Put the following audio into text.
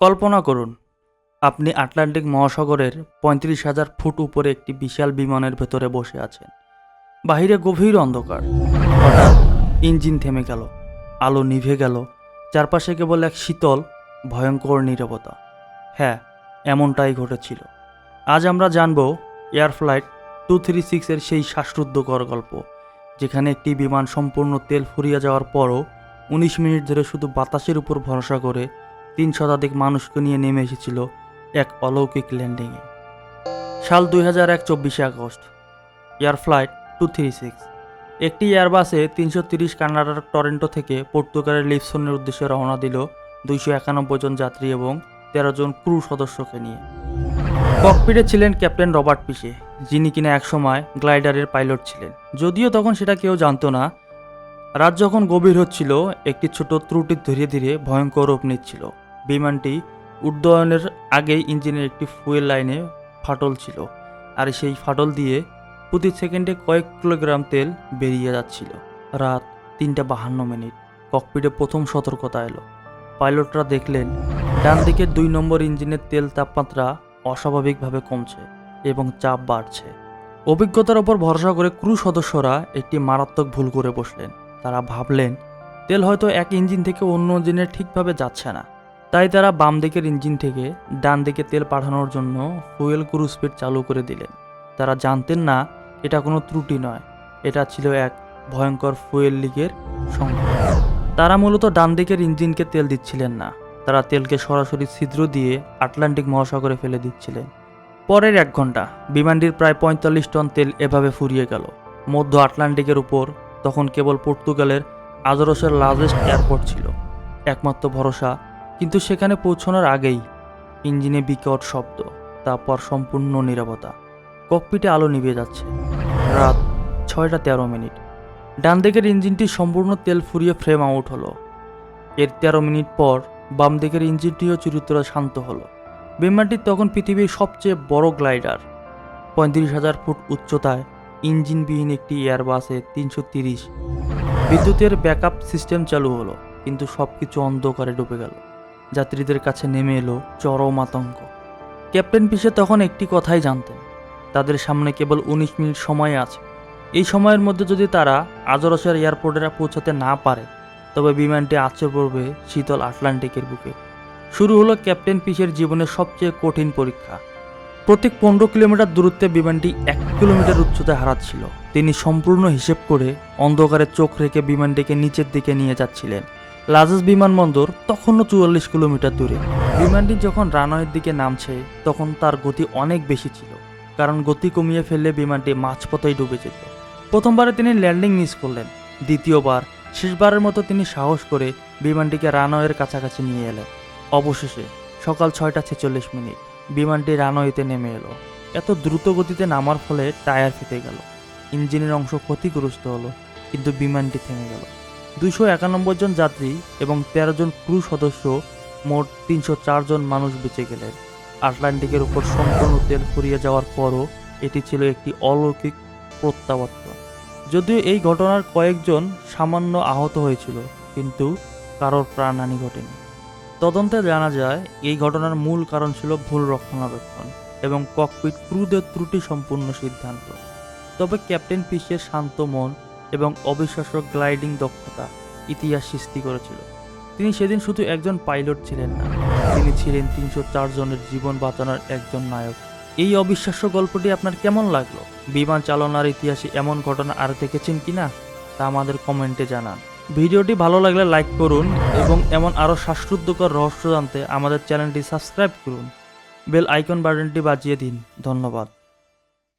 কল্পনা করুন, আপনি আটলান্টিক মহাসাগরের পঁয়ত্রিশ হাজার ফুট উপরে একটি বিশাল বিমানের ভেতরে বসে আছেন। বাহিরে গভীর অন্ধকার। হঠাৎ ইঞ্জিন থেমে গেল, আলো নিভে গেল, চারপাশে কেবল এক শীতল, ভয়ঙ্কর নীরবতা। হ্যাঁ এমনটাই ঘটেছিল। আজ আমরা জানব এয়ার ফ্লাইট টু থ্রি সিক্সের সেই শ্বাসরুদ্ধকর গল্প, যেখানে একটি বিমান সম্পূর্ণ তেল ফুরিয়ে যাওয়ার পরও উনিশ মিনিট ধরে শুধু বাতাসের উপর ভরসা করে তিন শতাধিক মানুষকে নিয়ে নেমে এসেছিল এক অলৌকিক ল্যান্ডিংয়ে। সাল দুই হাজার এক চব্বিশে August, air flight two three six. একটি এয়ারবাসে তিনশো তিরিশ কানাডার টরেন্টো থেকে পর্তুগালের লিপসনের উদ্দেশ্যে রওনা দিল দুইশো একানব্বই জন যাত্রী এবং তেরো জন ক্রু সদস্যকে নিয়ে। ককপিটে ছিলেন ক্যাপ্টেন রবার্ট পিসে, যিনি কিনা একসময় গ্লাইডারের পাইলট ছিলেন। যদিও তখন সেটা কেউ জানতো না, রাত যখন গভীর হচ্ছিল, একটি ছোট ত্রুটি ধীরে ধীরে ভয়ঙ্কর রূপ নিচ্ছিল। বিমানটি উড্ডয়নের আগেই ইঞ্জিনের একটি ফুয়েল লাইনে ফাটল ছিল আর সেই ফাটল দিয়ে প্রতি সেকেন্ডে কয়েক কিলোগ্রাম তেল বেরিয়ে যাচ্ছিল। রাত তিনটা বাহান্ন মিনিট। ককপিটে প্রথম সতর্কতা এলো। পাইলটরা দেখলেন ডান দিকের দুই নম্বর ইঞ্জিনের তেল তাপমাত্রা অস্বাভাবিকভাবে কমছে এবং চাপ বাড়ছে। অভিজ্ঞতার ওপর ভরসা করে ক্রু সদস্যরা একটি মারাত্মক ভুল করে বসলেন। তারা ভাবলেন, তেল হয়তো এক ইঞ্জিন থেকে অন্য ইঞ্জিনে ঠিকভাবে যাচ্ছে না। তাই তারা বাম দিকের ইঞ্জিন থেকে ডান দিকে তেল পাঠানোর জন্য ফুয়েল ক্রু স্পিড চালু করে দিলেন। তারা জানতেন না, এটা কোনো ত্রুটি নয়। এটা ছিল এক ভয়ঙ্কর ফুয়েল লিকের সংকেত তারা মূলত ডান দিকের ইঞ্জিনকে তেল দিচ্ছিলেন না। তারা তেলকে সরাসরি ছিদ্র দিয়ে আটলান্টিক মহাসাগরে ফেলে দিচ্ছিলেন। পরের এক ঘণ্টা বিমানটির প্রায় পঁয়তাল্লিশ টন তেল এভাবে ফুরিয়ে গেল। মধ্য আটলান্টিকের উপর তখন কেবল পর্তুগালের আজরসের লার্জেস্ট এয়ারপোর্ট ছিল। একমাত্র ভরসা কিন্তু সেখানে পৌঁছানোর আগেই ইঞ্জিনে বিকট শব্দ, তারপর সম্পূর্ণ নীরবতা। ককপিটে আলো নিভে যাচ্ছে। রাত ছয়টা তেরো মিনিট। ডান দিকের ইঞ্জিনটি সম্পূর্ণ তেল ফুরিয়ে ফ্রেম আউট হলো। এর তেরো মিনিট পর বাম দিকের ইঞ্জিনটিও চরিত্র শান্ত হলো। বিমানটি তখন পৃথিবীর সবচেয়ে বড় গ্লাইডার পঁয়ত্রিশ হাজার ফুট উচ্চতায় ইঞ্জিনবিহীন একটি এয়ারবাসে তিনশো তিরিশ। বিদ্যুতের ব্যাকআপ সিস্টেম চালু হলো, কিন্তু সব কিছু অন্ধকারে ডুবে গেল। যাত্রীদের কাছে নেমে এলো চরম আতঙ্ক। ক্যাপ্টেন পিসে তখন একটি কথাই জানতেন, তাদের সামনে কেবল উনিশ মিনিট সময় আছে। এই সময়ের মধ্যে যদি তারা আজরসের এয়ারপোর্টে পৌঁছাতে না পারে, তবে বিমানটি আছড়ে পড়বে শীতল আটলান্টিকের বুকে। শুরু হলো ক্যাপ্টেন পিসের জীবনের সবচেয়ে কঠিন পরীক্ষা। প্রত্যেক পনেরো কিলোমিটার দূরত্বে বিমানটি এক কিলোমিটার উচ্চতায় হারাচ্ছিল। তিনি সম্পূর্ণ হিসেব করে অন্ধকারে চোখ রেখে বিমানটিকে নিচের দিকে নিয়ে যাচ্ছিলেন। লাজেস বিমানবন্দর তখনও চুয়াল্লিশ কিলোমিটার দূরে। বিমানটি যখন রানওয়ের দিকে নামছে, তখন তার গতি অনেক বেশি ছিল, কারণ গতি কমিয়ে ফেললে বিমানটি মাঝপথেই ডুবে যেত। প্রথমবারে তিনি ল্যান্ডিং মিস করলেন, দ্বিতীয়বার, শেষবারের মতো তিনি সাহস করে বিমানটিকে রানওয়ের কাছাকাছি নিয়ে এলেন। অবশেষে, সকাল ছয়টা ছেচল্লিশ মিনিট, বিমানটি রানওয়েতে নেমে এলো। এত দ্রুত গতিতে নামার ফলে টায়ার ফেটে গেল। ইঞ্জিনের অংশ ক্ষতিগ্রস্ত হলো, কিন্তু বিমানটি থেমে গেল। দুইশো একানব্বই জন যাত্রী এবং তেরো জন ক্রু সদস্য মোট তিনশো জন মানুষ বেঁচে গেলেন। আটলান্টিকের উপর সম্পূর্ণ তেল ফুরিয়ে যাওয়ার পরও এটি ছিল একটি অলৌকিক প্রত্যাবর্তন। যদিও এই ঘটনার কয়েকজন সামান্য আহত হয়েছিল, কিন্তু কারোর প্রাণহানি ঘটেনি। তদন্তে জানা যায়, এই ঘটনার মূল কারণ ছিল ভুল রক্ষণাবেক্ষণ এবং ককপিট ক্রুদের ত্রুটি সম্পূর্ণ সিদ্ধান্ত। তবে ক্যাপ্টেন পিসের শান্ত মন এবং অবিশ্বাস্য গ্লাইডিং দক্ষতা ইতিহাস সৃষ্টি করেছিল। তিনি সেদিন শুধু একজন পাইলট ছিলেন না, তিনি ছিলেন তিনশো চার জনের জীবন বাঁচানোর একজন নায়ক। এই অবিশ্বাস্য গল্পটি আপনার কেমন লাগল? বিমান চালনার ইতিহাসে এমন ঘটনা আর দেখেছেন কিনা? তা আমাদের কমেন্টে জানান। ভিডিওটি ভালো লাগলে লাইক করুন এবং এমন আরও শ্বাসরুদ্ধকর রহস্য জানতে আমাদের চ্যানেলটি সাবস্ক্রাইব করুন। বেল আইকন বাটনটি বাজিয়ে দিন। ধন্যবাদ।